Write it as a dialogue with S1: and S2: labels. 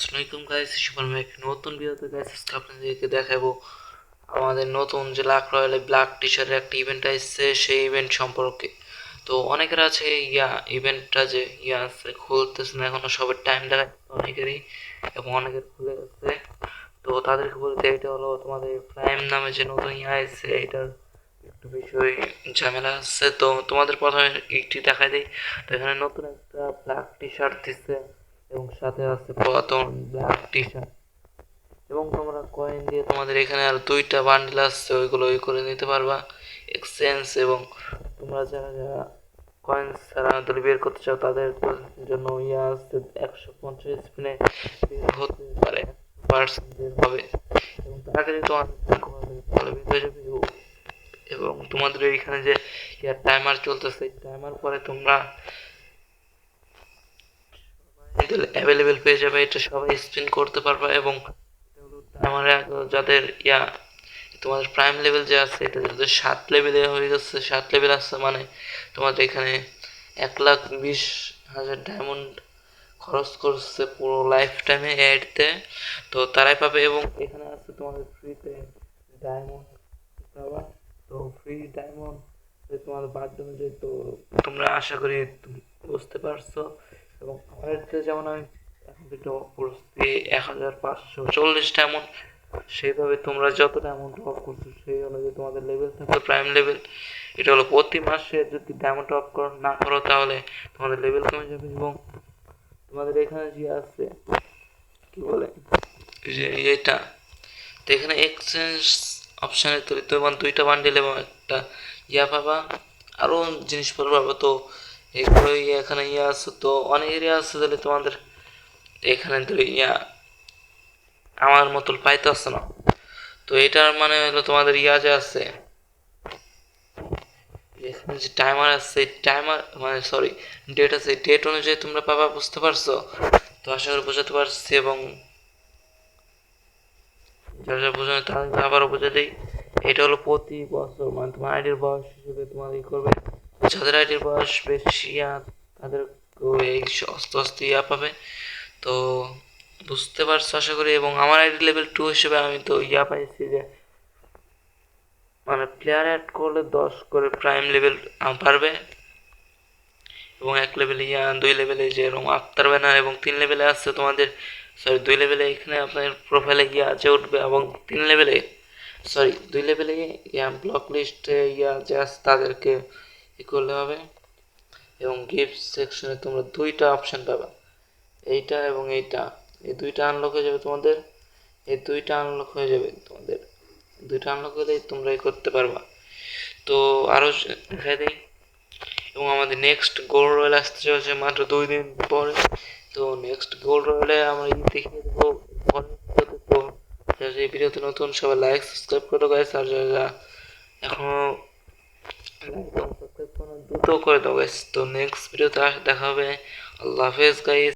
S1: আসসালামাইকুম guys super Mac নতুন ভিডিওতে গাইস আজকে আপনাদেরকে দেখাবো আমাদের নতুন যে লাক রয়্যালে ব্ল্যাক টি শার্টের একটা ইভেন্ট আসছে, সেই ইভেন্ট সম্পর্কে। তো অনেকের আছে ইয়া ইভেন্টটা যে ইয়া আছে, খুলতেছে না, এখনও সবার টাইম দেখাচ্ছে অনেকেরই, এবং অনেকের খুলে গেছে। তো তাদেরকে বলতে এটা হলো তোমাদের প্রাইম নামে যে নতুন ইয়া আসছে, এটার একটু বিষয় ঝামেলা আছে। তো তোমাদের প্রথমে একটি দেখাই দিই। তো এখানে নতুন একটা ব্ল্যাক টি শার্ট দিচ্ছে এবং সাথে আছে পুরাতন ব্ল্যাক টি শার্ট এবং তোমরা কয়েন দিয়ে তোমাদের এখানে আর দুইটা বান্ডিল আসছে ওইগুলো ওই করে নিতে পারবা। এক্সচেঞ্জ এবং তোমরা যারা যারা কয়েন ছাড়া দলি বের করতে চাও তাদের জন্য ইয়ে আসছে একশো পঞ্চাশ স্পিনে বের হতে পারে। পার্সেন্ট বের হবে। এবং তার আগে যদি তোমার তাহলে বের হয়ে যাবে এবং তোমাদের এইখানে যে ইয়ার টাইমার চলতেছে টাইমার পরে তোমরা অ্যাভেলেবেল পেয়ে যাবে, এটা সবাই স্পিন করতে পারবে এবং আমার যাদের ইয়া, তোমাদের প্রাইম লেভেল যে আছে, এটা যাদের সাত লেভেলে হয়ে গেছে সাত লেভেল আছে মানে তোমাদের এখানে এক লাখ বিশ হাজার ডায়মন্ড খরচ করছে পুরো লাইফ টাইমে অ্যাডতে তো। তারাই পাবে এবং এখানে আছে তোমাদের ফ্রিতে ডায়মন্ড পাবা। তো ফ্রি ডায়মন্ড তোমার বার্থডে অনুযায়ী তো তোমরা আশা করি বুঝতে পারছ। এবং এতে যেমন আমি এখন কিন্তু পড়ছি এক হাজার পাঁচশো চল্লিশটা এমন, সেইভাবে তোমরা যতটা অ্যামাউন্ট অফ করছ, সেই অনুযায়ী তোমাদের লেভেল থাকবে প্রাইম লেভেল এটা হলো প্রতি মাসে যদি ডায়মন্ড অফ করো, না করো তাহলে তোমাদের লেভেল কমে যাবে এবং তোমাদের এখানে যে আছে, কি বলে? যে এটা, তো এখানে এক্সচেঞ্জ অপশানে তৈরি তোমার দুইটা বান্ডিল এবং একটা ইয়া পাবা আরও জিনিসপত্র পাবা। তো এগুলো এখানে ইয়ে আছে, তো অনেক এরিয়া আছে, তাহলে তোমাদের এখানে তো ইয়া আমার মতন পাইতে আসছে না। তো এটার মানে হলো তোমাদের ইয়া যে আছে, এখানে যে টাইমার আছে টাইমার মানে সরি ডেট আছে ডেট অনুযায়ী তোমরা পাবা, বুঝতে পারছ? তো আশা করি বোঝাতে পারছি এবং যারা বোঝানো তাদেরকে আবারও বুঝে দিই। এটা হলো প্রতি বছর মানে তোমার আইডির বয়স হিসেবে তোমার ই করবে যাদের আইডির বয়স বেশি তাদের এই আস্তে আস্তে ইয়া পাবে, তো বুঝতে পারছ আশা করি। এবং আমার আইডি লেভেল টু হিসেবে আমি তো ইয়া পাইছি যে মানে প্লেয়ার অ্যাড করলে দশ করে প্রাইম লেভেল পারবে। এবং এক লেভেলে ইয়া, দুই লেভেলে যে এরকম আক্তার ব্যানার এবং তিন লেভেলে আসছে তোমাদের সরি দুই লেভেলে এখানে আপনার প্রোফাইলে গিয়ে আছে উঠবে, এবং তিন লেভেলে সরি দুই লেভেলে ইয়া ব্লক লিস্টে ইয়া আছে তাদেরকে করলে হবে? এবং গিফট সেকশনে তোমরা দুইটা অপশান পাবা। এইটা এবং এইটা। এই দুইটা আনলক হয়ে যাবে তোমাদের। এই দুইটা আনলক হয়ে যাবে তোমাদের। দুইটা আনলক হলে তোমরা করতে পারবা। তো আরও দেখাই দিই। এবং আমাদের নেক্সট গোল্ড রয়েল আসতে চলেছে মাত্র দুই দিন পরে। তো নেক্সট গোল্ড রয়েলে আমরা দেখিয়ে দেবো। এই ভিডিওতে নতুন, সবাই লাইক সাবস্ক্রাইব করে গাইস আর যারা যারা এখনও সাবস্ক্রাইব করো দ্রুত করে দাও তো নেক্সট ভিডিওতে দেখা হবে। আল্লাহ হাফেজ গাইস